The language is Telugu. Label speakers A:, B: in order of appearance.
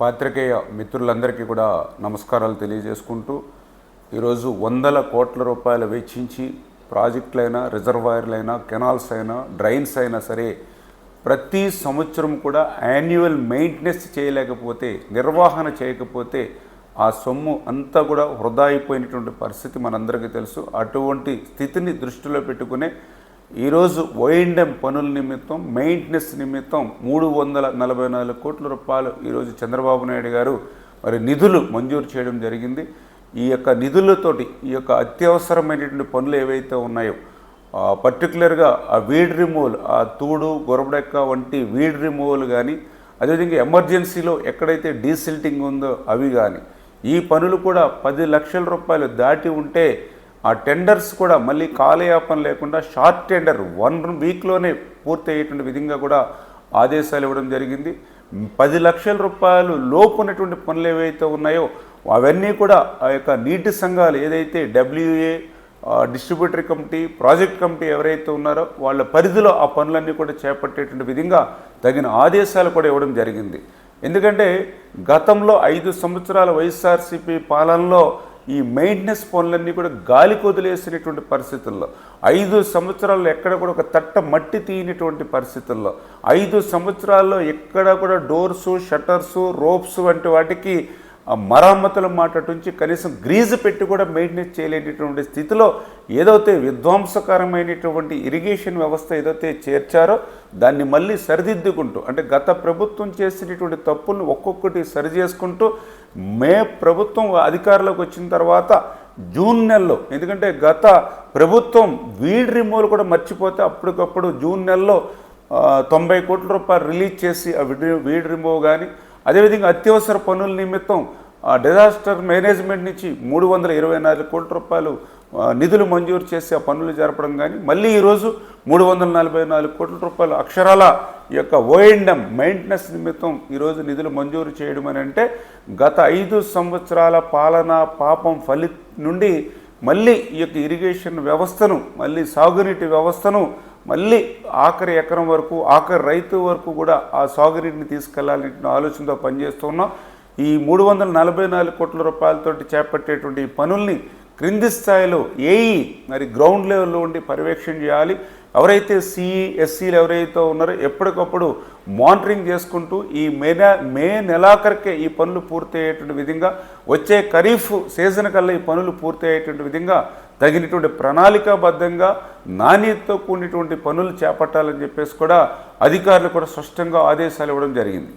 A: పాత్రికేయ మిత్రులందరికీ కూడా నమస్కారాలు తెలియజేసుకుంటూ ఈరోజు వందల కోట్ల రూపాయలు వెచ్చించి ప్రాజెక్టులైనా రిజర్వాయర్లైనా కెనాల్స్ అయినా డ్రైన్స్ అయినా సరే ప్రతి సంవత్సరం కూడా యాన్యువల్ మెయింటెనెన్స్ చేయలేకపోతే నిర్వహణ చేయకపోతే ఆ సొమ్ము అంతా కూడా వృధా అయిపోయినటువంటి పరిస్థితి మనందరికీ తెలుసు. అటువంటి స్థితిని దృష్టిలో పెట్టుకునే ఈరోజు ఓఎండ్ఎం పనుల నిమిత్తం మెయింటెనెన్స్ నిమిత్తం మూడు వందల నలభై నాలుగు కోట్ల రూపాయలు ఈరోజు చంద్రబాబు నాయుడు గారు మరి నిధులు మంజూరు చేయడం జరిగింది. ఈ యొక్క నిధులతోటి ఈ యొక్క అత్యవసరమైనటువంటి పనులు ఏవైతే ఉన్నాయో పర్టికులర్గా ఆ వీడ్ రిమూవల్ ఆ తూడు గొరబడెక్క వంటి వీడ్ రిమూవల్ కానీ అదేవిధంగా ఎమర్జెన్సీలో ఎక్కడైతే డీసిల్టింగ్ ఉందో అవి కానీ ఈ పనులు కూడా పది లక్షల రూపాయలు దాటి ఉంటే ఆ టెండర్స్ కూడా మళ్ళీ కాలయాపన లేకుండా షార్ట్ టెండర్ వన్ వీక్లోనే పూర్తి అయ్యేటువంటి విధంగా కూడా ఆదేశాలు ఇవ్వడం జరిగింది. పది లక్షల రూపాయలు లోపు ఉన్నటువంటి పనులు ఏవైతే ఉన్నాయో అవన్నీ కూడా ఆ యొక్క నీటి సంఘాలు ఏదైతే WA distributary committee project committee ఎవరైతే ఉన్నారో వాళ్ళ పరిధిలో ఆ పనులన్నీ కూడా చేపట్టేటువంటి విధంగా తగిన ఆదేశాలు కూడా ఇవ్వడం జరిగింది. ఎందుకంటే గతంలో ఐదు సంవత్సరాల వైఎస్ఆర్సీపీ పాలనలో ఈ మెయింటెనెన్స్ పనులన్నీ కూడా గాలికి వదిలేసినటువంటి పరిస్థితుల్లో ఐదు సంవత్సరాల్లో ఎక్కడ కూడా ఒక తట్ట మట్టి తీయనటువంటి పరిస్థితుల్లో ఐదు సంవత్సరాల్లో ఎక్కడ కూడా డోర్సు షట్టర్సు రోప్స్ వంటి వాటికి ఆ మరమ్మతుల మాట నుంచి కనీసం గ్రీజ్ పెట్టి కూడా మెయింటెనెన్స్ చేయలేనటువంటి స్థితిలో ఏదైతే విధ్వంసకరమైనటువంటి ఇరిగేషన్ వ్యవస్థ ఏదైతే చేర్చారో దాన్ని మళ్ళీ సరిదిద్దుకుంటూ అంటే గత ప్రభుత్వం చేసినటువంటి తప్పులను ఒక్కొక్కటి సరి చేసుకుంటూ మే ప్రభుత్వం అధికారంలోకి వచ్చిన తర్వాత జూన్ నెలలో ఎందుకంటే గత ప్రభుత్వం వీడ్ రిమూవల్ కూడా మర్చిపోతే అప్పటికప్పుడు జూన్ నెలలో తొంభై కోట్ల రూపాయలు రిలీజ్ చేసి ఆ వీడ్ రిమూవ్ కానీ అదేవిధంగా అత్యవసర పనుల నిమిత్తం ఆ డిజాస్టర్ మేనేజ్మెంట్ నుంచి మూడు వందల ఇరవై నాలుగు కోట్ల రూపాయలు నిధులు మంజూరు చేసి ఆ పనులు జరపడం కానీ మళ్ళీ ఈరోజు మూడు వందల నలభై నాలుగు కోట్ల రూపాయలు అక్షరాల ఈ యొక్క ఓఎండ్ఎం మెయింటెనెన్స్ నిమిత్తం ఈరోజు నిధులు మంజూరు చేయడం అని అంటే గత ఐదు సంవత్సరాల పాలన పాపం ఫలి నుండి మళ్ళీ ఈ యొక్క ఇరిగేషన్ వ్యవస్థను మళ్ళీ సాగునీటి వ్యవస్థను మళ్ళీ ఆఖరి ఎకరం వరకు ఆఖరి రైతు వరకు కూడా ఆ సాగునీటిని తీసుకెళ్ళాలనే ఆలోచనతో పనిచేస్తున్నాం ఈ మూడు వందల నలభై నాలుగు కోట్ల రూపాయలతోటి చేపట్టేటువంటి ఈ పనుల్ని క్రింది స్థాయిలో ఏఈ మరి గ్రౌండ్ లెవెల్లో ఉండి పర్యవేక్షణ చేయాలి. ఎవరైతే సిఈ ఎస్సీలు ఎవరైతే ఉన్నారో ఎప్పటికప్పుడు మానిటరింగ్ చేసుకుంటూ ఈ మే నె- మే నెలాఖరికే ఈ పనులు పూర్తయ్యేటువంటి విధంగా వచ్చే ఖరీఫ్ సీజన్ కల్లా ఈ పనులు పూర్తయ్యేటువంటి విధంగా తగినటువంటి ప్రణాళికాబద్ధంగా నాణ్యతతో కూడినటువంటి పనులు చేపట్టాలని చెప్పేసి కూడా అధికారులు కూడా స్పష్టంగా ఆదేశాలు ఇవ్వడం జరిగింది.